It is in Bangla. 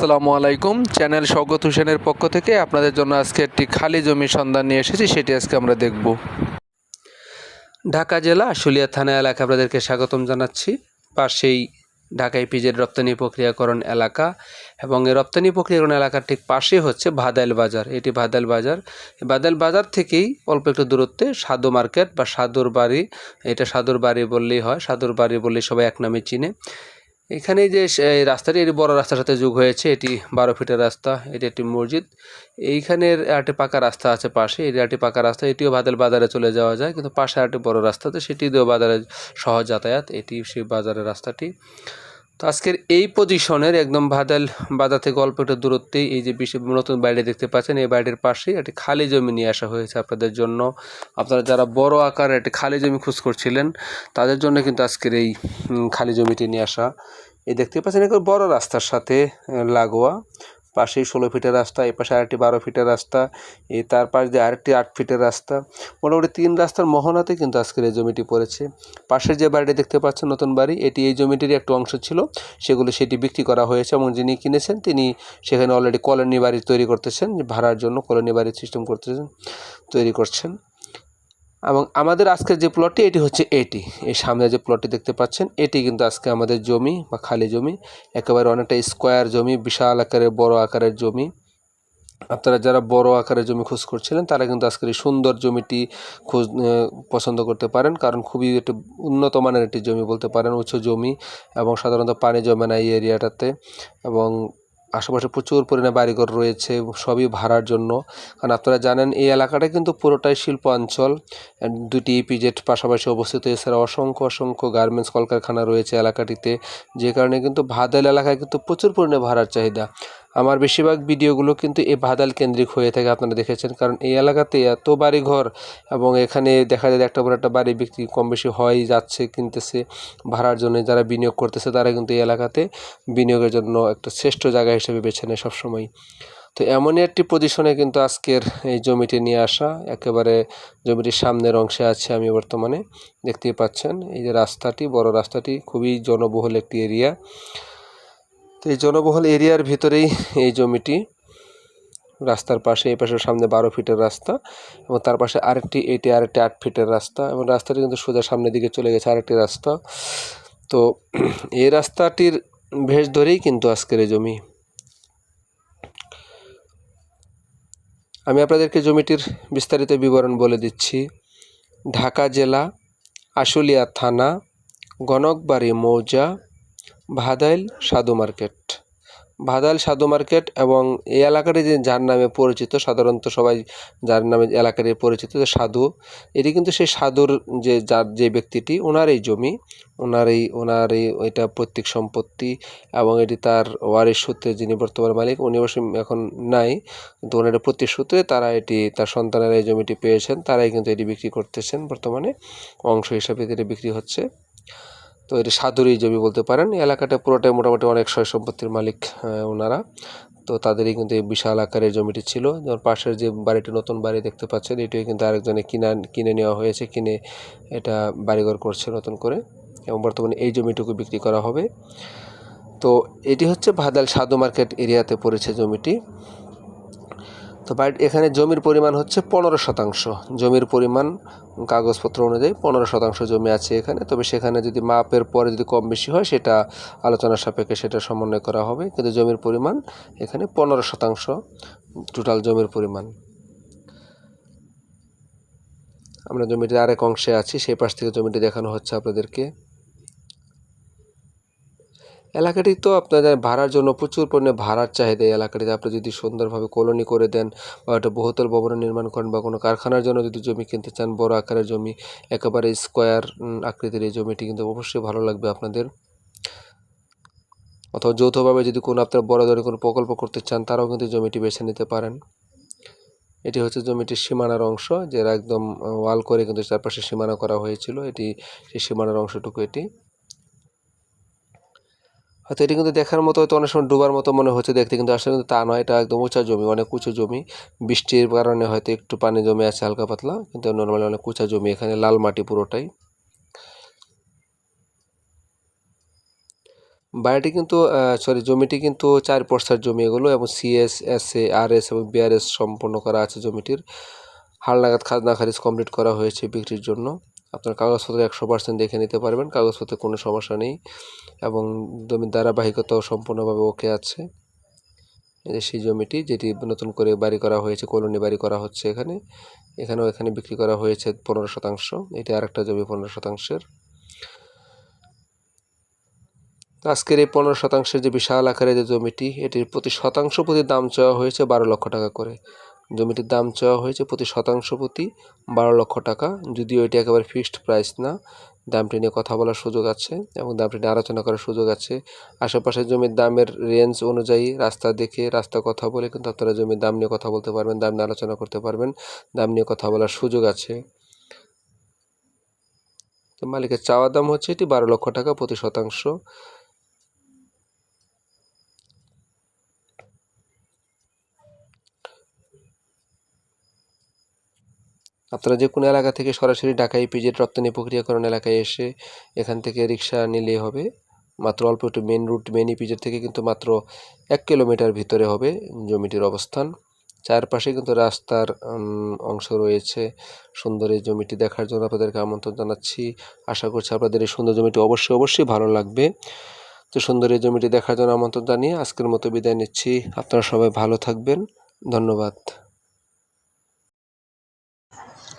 আসসালামু আলাইকুম। চ্যানেল স্বগত হোসেনের পক্ষ থেকে আপনাদের জন্য আজকে একটি খালি জমির সন্ধান নিয়ে এসেছি, সেটি আজকে আমরা দেখব। ঢাকা জেলা আশুলিয়া থানা এলাকা আপনাদেরকে স্বাগতম জানাচ্ছি। পাশেই ঢাকা ইপিজের রপ্তানি প্রক্রিয়াকরণ এলাকা এবং এই রপ্তানি প্রক্রিয়াকরণ এলাকার ঠিক পাশে হচ্ছে ভাদাইল বাজার। এটি ভাদাইল বাজার। ভাদাইল বাজার থেকেই অল্প একটু দূরত্বে সাধু মার্কেট বা সাধুর বাড়ি, এটা সাধুর বাড়ি বললেই হয় সাধুর বাড়ি বললেই সবাই এক নামে চিনে। এখানে যে রাস্তাটি, এটি বড় রাস্তার সাথে যোগ হয়েছে। এটি বারো ফিটের রাস্তা, এটি একটি মসজিদ। এইখানের একটি পাকা রাস্তা আছে পাশে, এটি একটি পাকা রাস্তা। এটিও বাদল বাজারে চলে যাওয়া যায়, কিন্তু পাশে একটি বড় রাস্তা তো সেটি দিয়েও বাজারে সহজ যাতায়াত। এটি সেই বাজারের রাস্তাটি। তো আজকের এই পজিশনের একদম ভাদাল বাদা থেকে অল্প একটা দূরত্বেই এই যে বিশেষ নতুন বাড়ি দেখতে পাচ্ছেন, এই বাড়ির পাশেই একটি খালি জমি নিয়ে আসা হয়েছে আপনাদের জন্য। আপনারা যারা বড় আকারে একটি খালি জমি খোঁজ করছিলেন, তাদের জন্য কিন্তু আজকের এই খালি জমিটি নিয়ে আসা। এই দেখতে পাচ্ছেন একটু বড় রাস্তার সাথে লাগোয়া। পাশেই ষোলো ফিটের রাস্তা এই পাশে আরেকটি বারো ফিটের রাস্তা, এ তার পাশ দিয়ে আরেকটি আট ফিটের রাস্তা। মোটামুটি তিন রাস্তার মোহনাতে কিন্তু আজকের এই জমিটি পড়েছে। পাশের যে বাড়িটি দেখতে পাচ্ছেন নতুন বাড়ি, এটি এই জমিটির একটু অংশ ছিল। সেগুলো সেটি বিক্রি করা হয়েছে এবং যিনি কিনেছেন তিনি সেখানে অলরেডি কলোনি বাড়ি তৈরি করতেছেন, ভাড়ার জন্য কলোনি বাড়ির সিস্টেম করতেছেন, তৈরি করছেন। এবং আমাদের আজকের যে প্লটটি এটি হচ্ছে এটি। এই সামনে যে প্লটটি দেখতে পাচ্ছেন, এটি কিন্তু আজকে আমাদের জমি বা খালি জমি, একেবারে অনেকটা স্কোয়ার জমি, বিশাল আকারের, বড় আকারের জমি। আপনারা যারা বড় আকারের জমি খোঁজ করছিলেন, তারা কিন্তু আজকের এই সুন্দর জমিটি খোঁজ পছন্দ করতে পারেন। কারণ খুবই একটি উন্নত মানের একটি জমি বলতে পারেন, উঁচু জমি এবং সাধারণত পানি জমে না এই এরিয়াটাতে এবং আশেপাশে প্রচুর পরিমাণে বাড়িঘর রয়েছে, সবই ভাড়ার জন্য। কারণ আপনারা জানেন, এই এলাকাটা কিন্তু পুরোটাই শিল্প অঞ্চল দুটি ইপিজেট পাশাপাশি অবস্থিত। এছাড়া অসংখ্য অসংখ্য গার্মেন্টস কলকারখানা রয়েছে এলাকাটিতে। যে কারণে কিন্তু ভাদাল এলাকায় কিন্তু প্রচুর পরিমাণে ভাড়ার চাহিদা। আমার বেশিরভাগ ভিডিওগুলো কিন্তু এই ভাদাল কেন্দ্রিক হয়ে থাকে আপনারা দেখেছেন। কারণ এই এলাকাতে এত বাড়ি ঘর এবং এখানে দেখা যায় একটা বড় একটা বাড়ি বিক্রি কম বেশি হয়, যাচ্ছে, কিনতেছে, ভাড়ার জন্য যারা বিনিয়োগ করতেছে তারা কিন্তু এই এলাকাতে বিনিয়োগের জন্য একটা শ্রেষ্ঠ জায়গা হিসেবে বেছে নেয় সবসময়। তো এমনই একটি পজিশনে কিন্তু আজকের এই জমিটি নিয়ে আসা, একেবারে জমিটির সামনের অংশে আছে আমি বর্তমানে, দেখতেই পাচ্ছেন। এই যে রাস্তাটি, বড় রাস্তাটি, খুবই জনবহুল একটি এরিয়া তো এই জনবহুল এরিয়ার ভিতরেই এই জমিটি। রাস্তার পাশে, এই পাশের সামনে বারো ফিটের রাস্তা এবং তার পাশে আরেকটি, এটি আরেকটি আট ফিটের রাস্তা এবং রাস্তাটি কিন্তু সোজা সামনের দিকে চলে গেছে আরেকটি রাস্তা। তো এই রাস্তাটির ভেষ ধরেই কিন্তু আজকের এই জমি। আমি আপনাদেরকে জমিটির বিস্তারিত বিবরণ বলে দিচ্ছি। ঢাকা জেলা, আশুলিয়া থানা, গণকবাড়ি মৌজা ভাদাইল সাধু মার্কেট। ভাদাইল সাধু মার্কেট এবং এই এলাকাটি যে যার নামে পরিচিত, সাধারণত সবাই যার নামে এলাকাটি পরিচিত যে সাধু, এটি কিন্তু সেই সাধুর যে যার যে ব্যক্তিটি, ওনার এই জমি, ওনার এই ওনার এই এটা পৈতৃক সম্পত্তি এবং এটি তার ওয়ারিশ সূত্রে যিনি বর্তমান মালিক, উনি অবশ্য এখন নাই, কিন্তু ওনার প্রতি সূত্রে তারা এটি, তার সন্তানেরা এই জমিটি পেয়েছেন, তারাই কিন্তু এটি বিক্রি করতেছেন, বর্তমানে অংশ হিসাবে এটি বিক্রি হচ্ছে। তো এটি সাধুরই জমি বলতে পারেন। এলাকাটা পুরোটাই মোটামুটি অনেক সয় সম্পত্তির মালিক ওনারা। তো তাদেরই কিন্তু এই বিশাল আকারের জমিটি ছিল। যেমন পাশের যে বাড়িটি, নতুন বাড়ি দেখতে পাচ্ছেন, এটিও কিন্তু আরেকজনে কিনা, কিনে নেওয়া হয়েছে, কিনে এটা বাড়িঘর করছে নতুন করে। এবং বর্তমানে এই জমিটুকু বিক্রি করা হবে। তো এটি হচ্ছে ভাদাল সাধু মার্কেট এরিয়াতে পড়েছে জমিটি। তো বাড়ি এখানে জমির পরিমাণ হচ্ছে পনেরো শতাংশ। জমির পরিমাণ কাগজপত্র অনুযায়ী পনেরো শতাংশ জমি আছে এখানে। তবে সেখানে যদি মাপের পরে যদি কম বেশি হয়, সেটা আলোচনার সাপেক্ষে সেটা সমন্বয় করা হবে। কিন্তু জমির পরিমাণ এখানে পনেরো শতাংশ টোটাল জমির পরিমাণ। আমরা জমিটির আরেক অংশে আছি। সেই পাশ থেকে জমিটি দেখানো হচ্ছে আপনাদেরকে। এলাকাটি তো আপনাদের ভাড়ার জন্য প্রচুর পরিমাণে ভাড়ার চাহিদা এই এলাকাটিতে। আপনি যদি সুন্দরভাবে কলোনি করে দেন বা একটা বহুতল ভবন নির্মাণ করেন বা কোনো কারখানার জন্য যদি জমি কিনতে চান, বড় আকারের জমি, একেবারে স্কোয়ার আকৃতির এই জমিটি কিন্তু অবশ্যই ভালো লাগবে আপনাদের। অথবা যৌথভাবে যদি কোনো আপনার বড় ধরনের কোনো প্রকল্প করতে চান, তারাও কিন্তু জমিটি বেছে নিতে পারেন। এটি হচ্ছে জমিটির সীমানার অংশ, যেটা একদম ওয়াল করে কিন্তু চারপাশে সীমানা করা হয়েছিল। এটি সেই সীমানার অংশটুকু এটি। হয়তো এটি কিন্তু দেখার মতো হয়তো অনেক সময় ডুবার মতো মনে হচ্ছে দেখতে, কিন্তু আসলে কিন্তু তা নয়। এটা একদম উঁচা জমি, অনেক উঁচু জমি। বৃষ্টির কারণে হয়তো একটু পানি জমে আছে হালকা পাতলা, কিন্তু নর্মালি অনেক উঁচা জমি, এখানে লাল মাটি পুরোটাই। বাড়িটি কিন্তু সরি জমিটি কিন্তু চার পর্সার জমি এগুলো, এবং CS S A R S এবং বিআরএস সম্পন্ন করা আছে জমিটির। হাল নাগাদ খাজনা খারিজ কমপ্লিট করা হয়েছে বিক্রির জন্য। আপনার কাগজপত্র একশো পার্সেন্ট দেখে নিতে পারবেন, কাগজপত্রে কোনো সমস্যা নেই এবং জমির ধারাবাহিকতাও সম্পূর্ণভাবে ওকে আছে। সেই জমিটি যেটি নতুন করে বাড়ি করা হয়েছে, কলোনি বাড়ি করা হচ্ছে এখানে, এখানেও এখানে বিক্রি করা হয়েছে পনেরো শতাংশ। এটি আরেকটা জমি পনেরো শতাংশের। আজকের এই পনেরো শতাংশের যে বিশাল আকারের যে জমিটি, এটির প্রতি শতাংশ প্রতি দাম চাওয়া হয়েছে বারো লক্ষ টাকা করে। জমিটির দাম চাওয়া হয়েছে প্রতি শতাংশ প্রতি বারো লক্ষ টাকা। যদিও এটি একেবারে ফিক্সড প্রাইস না, দামটি নিয়ে কথা বলার সুযোগ আছে এবং দামটি নিয়ে আলোচনা করার সুযোগ আছে। আশেপাশের জমির দামের রেঞ্জ অনুযায়ী রাস্তা দেখে রাস্তা কথা বলে কিন্তু আপনারা জমির দাম নিয়ে কথা বলতে পারবেন, দাম নিয়ে আলোচনা করতে পারবেন, দাম নিয়ে কথা বলার সুযোগ আছে। তো মালিকের চাওয়া দাম হচ্ছে এটি বারো লক্ষ টাকা প্রতি শতাংশ। আপনারা যে কোনো এলাকা থেকে সরাসরি ঢাকা ইপিজেড রপ্তানি প্রক্রিয়াকরণ এলাকায় এসে এখান থেকে রিক্সা নিলেই হবে। মাত্র অল্প একটু মেন রুট মেন ইপিজেড থেকে কিন্তু মাত্র এক কিলোমিটার ভিতরে হবে জমিটির অবস্থান। চারপাশে কিন্তু রাস্তার অংশ রয়েছে। সুন্দর এই জমিটি দেখার জন্য আপনাদেরকে আমন্ত্রণ জানাচ্ছি। আশা করছি আপনাদের এই সুন্দর জমিটি অবশ্যই অবশ্যই ভালো লাগবে। তো সুন্দর এই জমিটি দেখার জন্য আমন্ত্রণ জানিয়ে আজকের মতো বিদায় নিচ্ছি। আপনারা সবাই ভালো থাকবেন। ধন্যবাদ।